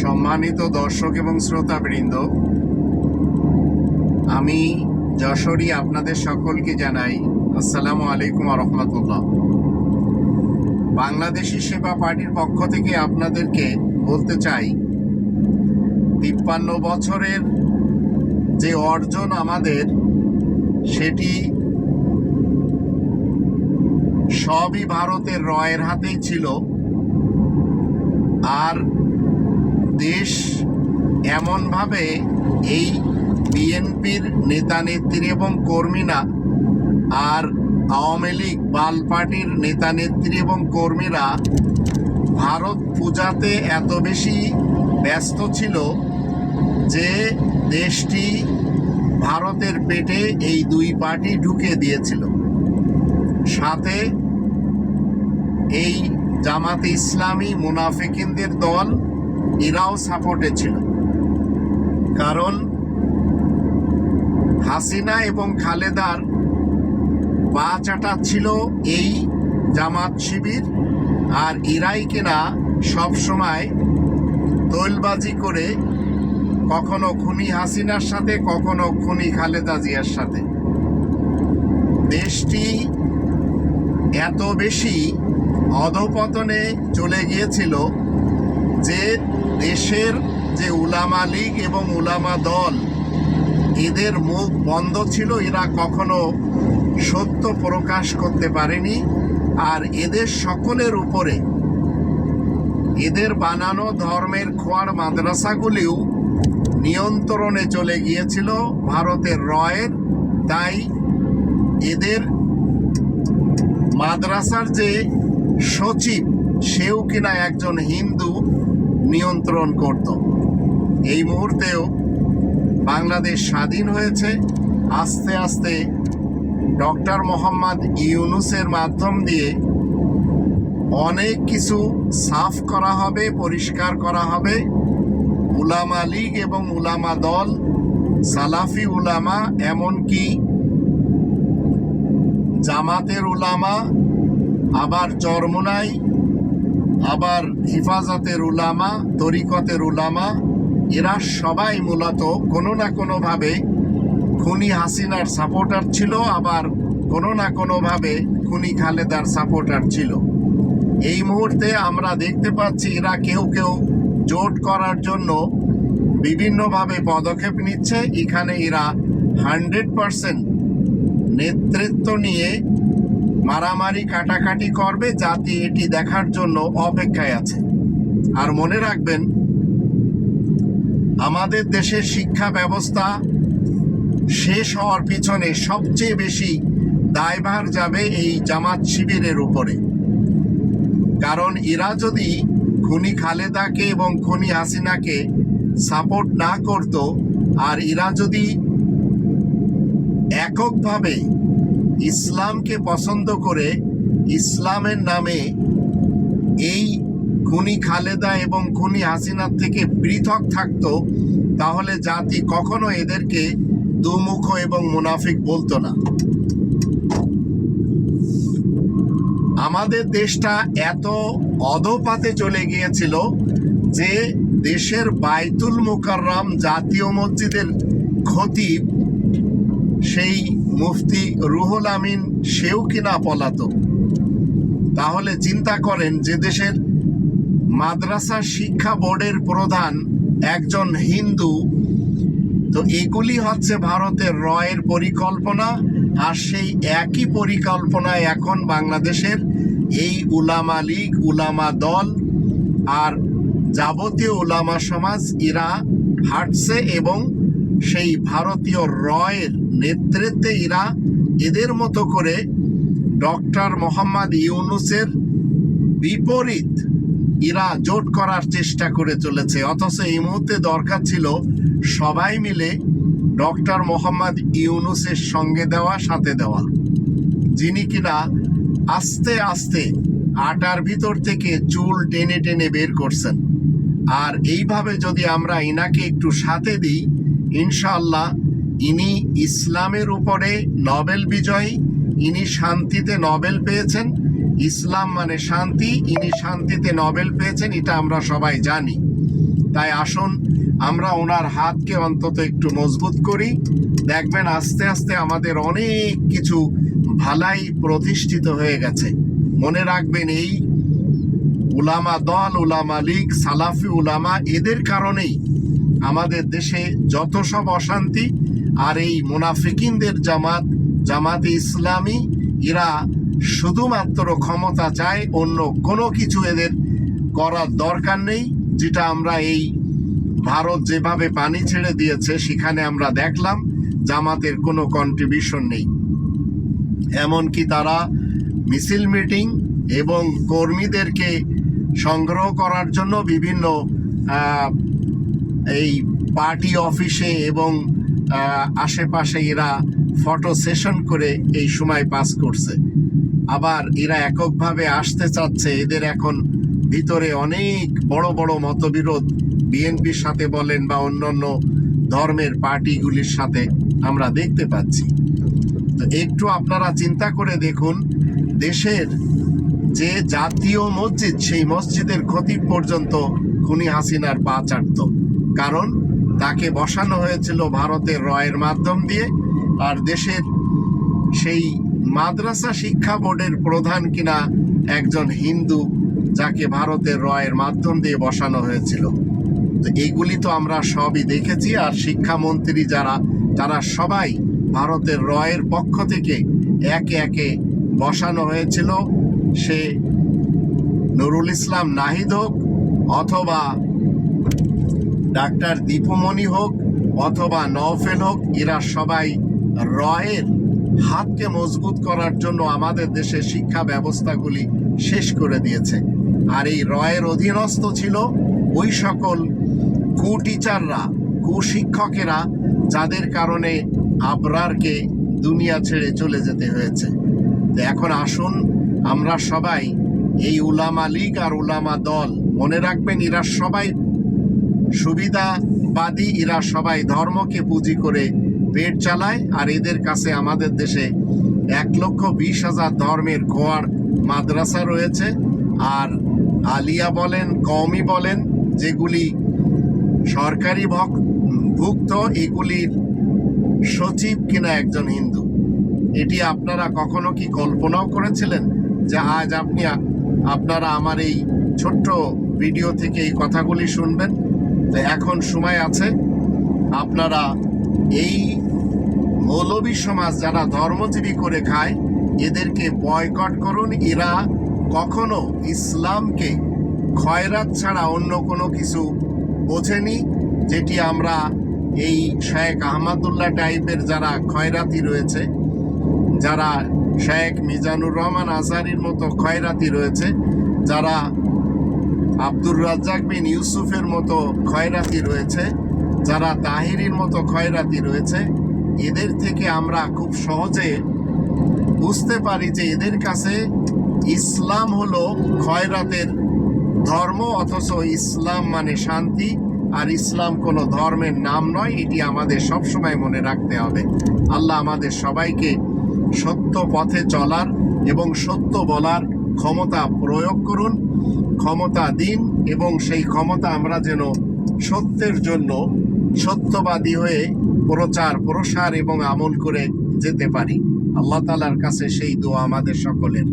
সম্মানিত দর্শক এবং শ্রোতাবৃন্দ, আমি যশোরী আপনাদের সকলকে জানাই আসসালামু আলাইকুম রহমতুল্লাহ। বাংলাদেশি সেবা পার্টির পক্ষ থেকে আপনাদেরকে বলতে চাই, তিপ্পান্ন বছরের যে অর্জন আমাদের, সেটি সবই ভারতের রয়ের হাতেই ছিল। আর দেশ এমনভাবে এই বিএনপির নেতা নেত্রী এবং কর্মীরা আর আওয়ামী লীগ বাল পার্টির নেতা নেত্রী এবং কর্মীরা ভারত পূজাতে এত বেশি ব্যস্ত ছিল যে দেশটি ভারতের পেটে এই দুই পার্টি ঢুকে দিয়েছিল। সাথে এই জামাতে ইসলামী মুনাফিকিনদের দল এরাও সাপোর্টে ছিল। কারণ হাসিনা এবং খালেদার পা চাটা ছিল এই জামাত শিবির, আর ইরাই কিনা সবসময় তৈলবাজি করে কখনো খুনি হাসিনার সাথে, কখনো খুনি খালেদা জিয়ার সাথে। দেশটি এত বেশি অধপতনে চলে গিয়েছিল যে দেশের যে উলামা লীগ এবং উলামা দল, এদের মুখ বন্ধ ছিল, এরা কখনো সত্য প্রকাশ করতে পারেনি। আর এদের সকলের উপরে, এদের বানানো ধর্মের খোয়ার মাদ্রাসাগুলিও নিয়ন্ত্রণে চলে গিয়েছিল ভারতের রয়ের। তাই এদের মাদ্রাসার যে সচিব, সেও কিনা একজন হিন্দু নিয়ন্ত্রণ করত। এই মুহূর্তেও বাংলাদেশ স্বাধীন হয়েছে। আস্তে আস্তে ডক্টর মোহাম্মদ ইউনুসের মাধ্যম দিয়ে অনেক কিছু সাফ করা হবে, পরিষ্কার করা হবে। উলামা লীগ এবং উলামা দল, সালাফি উলামা, এমনকি জামাতের উলামা আবার চরমোনাই, আবার হিফাজতের উলামা, তরিকতের উলামা, এরা সবাই মূলত কোনো না কোনোভাবে খুনি হাসিনার সাপোর্টার ছিল, আবার কোনো না কোনোভাবে খুনি খালেদার সাপোর্টার ছিল। এই মুহূর্তে আমরা দেখতে পাচ্ছি, এরা কেউ কেউ জোট করার জন্য বিভিন্নভাবে পদক্ষেপ নিচ্ছে। এখানে এরা হান্ড্রেড পারসেন্ট নেতৃত্ব নিয়ে মারামারি কাটাকাটি করবে জাতি এটি দেখার জন্য অপেক্ষায় আছে। আর মনে রাখবেন, আমাদের দেশের শিক্ষা ব্যবস্থা শেষ হওয়ার পিছনে সবচেয়ে বেশি দায়ভার যাবে এই জামাত শিবিরের উপরে। কারণ এরা যদি খুনি খালেদাকে এবং খুনি হাসিনাকে সাপোর্ট না করত, আর এরা যদি এককভাবে ইসলামকে পছন্দ করে ইসলামের নামে এই খুনি খালেদা এবং খুনি হাসিনার থেকে পৃথক থাকতো, তাহলে জাতি কখনো এদেরকে দুমুখ এবং মুনাফিক বলতো না। আমাদের দেশটা এত অধপাতে চলে গিয়েছিল যে দেশের বাইতুল মুকাররম জাতীয় মসজিদের খতিব সেই মুফতি রুহুল আমিন সেও কিনা পলাতক। তাহলে চিন্তা করেন যে দেশের মাদ্রাসা শিক্ষা বোর্ডের প্রধান একজন হিন্দু, তো এগুলি হচ্ছে ভারতের রয়ের পরিকল্পনা আর সেই একই পরিকল্পনায় এখন বাংলাদেশের এই উলামা লীগ, উলামা দল আর যাবতীয় উলামা সমাজ এরা হাঁটছে এবং সেই ভারতীয় রয়ের নেতৃত্বে এরা এদের মতো করে ডক্টর মোহাম্মদ ইউনুসের বিপরীত এরা জোট করার চেষ্টা করে চলেছে। অথচ এই মুহূর্তে দরকার ছিল সবাই মিলে ডক্টর মোহাম্মদ ইউনুসের সঙ্গে দেওয়া, সাথে দেওয়া। যিনি কিনা আস্তে আস্তে আটার ভিতর থেকে চুল টেনে টেনে বের করছেন। আর এইভাবে যদি আমরা ইনাকে একটু সাথে দিই ইনশাআল্লাহ, ইনি ইসলামের উপরে নবেল বিজয়ী, ইনি শান্তিতে নবেল পেয়েছেন। ইসলাম মানে শান্তি, ইনি শান্তিতে নবেল পেয়েছেন, এটা আমরা সবাই জানি। তাই আসুন, আমরা ওনার হাতকে অন্তত একটু মজবুত করি। দেখবেন আস্তে আস্তে আমাদের অনেক কিছু ভালাই প্রতিষ্ঠিত হয়ে গেছে। মনে রাখবেন এই উলামা দল, উলামা লীগ, সালাফি উলামা, এদের কারণেই আমাদের দেশে যত সব অশান্তি আর এই মুনাফিকিনদের জামাত, জামাতে ইসলামী, এরা শুধুমাত্র ক্ষমতা চায় অন্য কোনো কিছু এদের করার দরকার নেই, যেটা আমরা এই ভারত যেভাবে পানি ছেড়ে দিয়েছে, সেখানে আমরা দেখলাম জামাতের কোনো কন্ট্রিবিউশন নেই। এমনকি তারা মিছিল মিটিং এবং কর্মীদেরকে সংগ্রহ করার জন্য বিভিন্ন এই পার্টি অফিসে এবং আশেপাশে এরা ফটো সেশন করে এই সময় পাস করছে। আবার এরা এককভাবে আসতে চাচ্ছে, এদের এখন ভিতরে অনেক বড় বড় মতবিরোধ। বিএনপির সাথে বলেন বা অন্যান্য ধর্মের পার্টিগুলির সাথে আমরা দেখতে পাচ্ছি। তো একটু আপনারা চিন্তা করে দেখুন, দেশের যে জাতীয় মসজিদ, সেই মসজিদের ক্ষতি পর্যন্ত খুনি হাসিনার পা চাটত। কারণ তাকে বসানো হয়েছিল ভারতের রয়ের মাধ্যম দিয়ে, আর দেশের সেই মাদ্রাসা শিক্ষা বোর্ডের প্রধান কিনা একজন হিন্দু যাকে ভারতের রয়ের মাধ্যম দিয়ে বসানো হয়েছিল। তো এইগুলি তো আমরা সবই দেখেছি, আর শিক্ষামন্ত্রী যারা, তারা সবাই ভারতের রয়ের পক্ষ থেকে একে একে বসানো হয়েছিল। সে নুরুল ইসলাম নাহিদ হোক অথবা ডাক্তার দীপমণি হোক অথবা নওফেল হোক, এরা সবাই রয়ের হাতকে মজবুত করার জন্য আমাদের দেশের শিক্ষা ব্যবস্থাগুলি শেষ করে দিয়েছে। আর এই রয়ের অধীনস্থ ছিল ওই সকল কু টিচাররা কুশিক্ষকেরা, যাদের কারণে আবরারকে দুনিয়া ছেড়ে চলে যেতে হয়েছে। তো এখন আসুন, আমরা সবাই এই উলামা লীগ আর উলামা দল মনে রাখবেন, এরা সবাই সুবিধাবাদী, এরা সবাই ধর্মকে পুঁজি করে পেট চালায়, আর এদের কাছে আমাদের দেশে এক লক্ষ বিশ হাজার ধর্মের গোয়ার মাদ্রাসা রয়েছে। আর আলিয়া বলেন, কওমি বলেন, যেগুলি সরকারি ভক- ভুক্ত, এগুলির সচিব কিনা একজন হিন্দু। এটি আপনারা কখনো কি কল্পনাও করেছিলেন যে আজ আপনি আপনারা আমার এই ছোট্ট ভিডিও থেকে এই কথাগুলি শুনবেন? তো এখন সময় আছে। আপনারা এই মৌলবী সমাজ যারা ধর্মজীবী করে খায়, এদেরকে বয়কট করুন। এরা কখনো ইসলামকে খয়রাত ছাড়া অন্য কোনো কিছু বোঝেনি, যেটি আমরা এই শেখ আহমদুল্লাহ টাইপের যারা খয়রাতি রয়েছে, যারা শেখ মিজানুর রহমান আজহারির মতো খয়রাতি রয়েছে, যারা আব্দুর রাজ্জাক বিন ইউসুফের মতো খয়রাতি রয়েছে, যারা তাহিরির মতো খয়রাতি রয়েছে। এদের থেকে আমরা খুব সহজে বুঝতে পারি যে এদের কাছে ইসলাম হলো খয়রাতের ধর্ম, অথচ ইসলাম মানে শান্তি, আর ইসলাম কোনো ধর্মের নাম নয়, এটি আমাদের সবসময় মনে রাখতে হবে। আল্লাহ আমাদের সবাইকে সত্য পথে চলার এবং সত্য বলার ক্ষমতা প্রয়োগ করুন। ক্ষমতা দিন এবং সেই ক্ষমতা আমরা যেন সত্যের জন্য সত্যবাদী হয়ে প্রচার, প্রসার এবং আমল করে যেতে পারি। আল্লাহ তালার কাছে সেই দোয়া আমাদের সকলের।